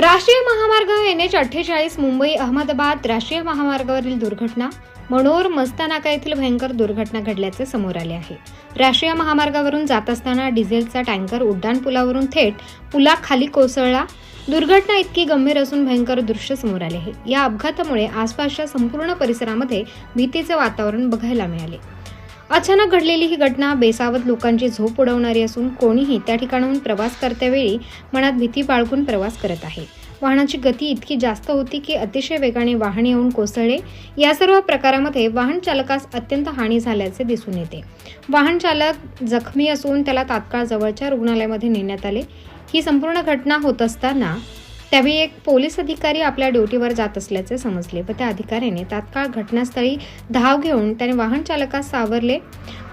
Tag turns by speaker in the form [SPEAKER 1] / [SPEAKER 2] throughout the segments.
[SPEAKER 1] राष्ट्रीय महामार्ग N H अठ्ठेचाळीस मुंबई अहमदाबाद राष्ट्रीय महामार्गावरील दुर्घटना मनोर मस्तानाका येथील भयंकर दुर्घटना घडल्याचे समोर आले आहे. राष्ट्रीय महामार्गावरून जात असताना डिझेलचा टँकर उड्डाणपुलावरून थेट पुलाखाली कोसळला. दुर्घटना इतकी गंभीर असून भयंकर दृश्य समोर आले आहे. या अपघातामुळे आसपासच्या संपूर्ण परिसरामध्ये भीतीचे वातावरण बघायला मिळाले. अचानक घडलेली ही घटना बेसावत लोकांची झोप उडवणारी असून कोणीही त्या ठिकाणाहून प्रवास करतेवेळी मनात भीती बाळगून प्रवास करत आहे. वाहनाची गती इतकी जास्त होती की अतिशय वेगाने वाहन येऊन कोसळले. या सर्व प्रकारामध्ये वाहन चालकास अत्यंत हानी झाल्याचे दिसून येते. वाहन चालक जखमी असून त्याला तात्काळ जवळच्या रुग्णालयामध्ये नेण्यात आले. ही संपूर्ण घटना होत असताना त्यावेळी एक पोलीस अधिकारी आपल्या ड्युटीवर जात असल्याचे समजले व त्या अधिकाऱ्याने तात्काळ घटनास्थळी धाव घेऊन त्याने वाहन चालकास सावरले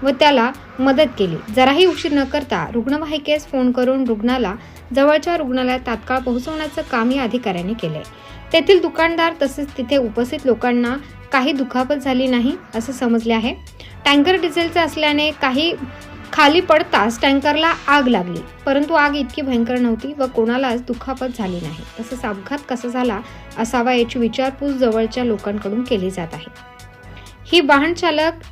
[SPEAKER 1] व त्याला मदत केली. जराही उशीर न करता रुग्णवाहिकेस फोन करून रुग्णाला जवळच्या रुग्णालयात तात्काळ पोहोचवण्याचं काम या अधिकाऱ्याने केले तेथील दुकानदार तसेच तिथे उपस्थित लोकांना काही दुखापत झाली नाही असं समजले आहे. टँकर डिझेलचं असल्याने काही खाली पडताच टँकरला आग लागली. परंतु आग इतकी भयंकर नव्हती व कोणालाच दुखापत झाली नाही. तसंच अपघात कसा झाला असावा याची विचारपूस जवळच्या लोकांकडून केली जात आहे. ही वाहन चालक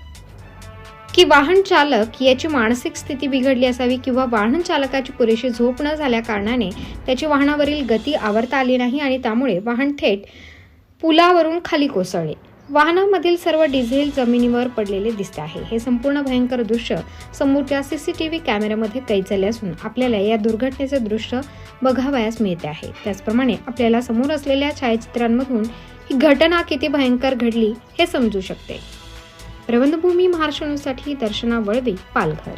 [SPEAKER 1] की वाहन चालक याची मानसिक स्थिती बिघडली असावी किंवा वाहन चालकाची पुरेशी झोप न झाल्या कारणाने त्याची वाहनावरील गती आवरता आली नाही आणि त्यामुळे वाहन थेट पुलावरून खाली कोसळले. वाहनामधील सर्व डिझेल जमिनीवर पडलेले दिसते आहे. हे संपूर्ण भयंकर दृश्य समोरच्या सीसीटीव्ही कॅमेऱ्यामध्ये कैद झाले असून आपल्याला या दुर्घटनेचे दृश्य बघावयास मिळते आहे. त्याचप्रमाणे आपल्याला समोर असलेल्या छायाचित्रांमधून ही घटना किती भयंकर घडली हे समजू शकते. प्रबंधभूमी महाराष्ट्र दर्शना वळवी पालघर.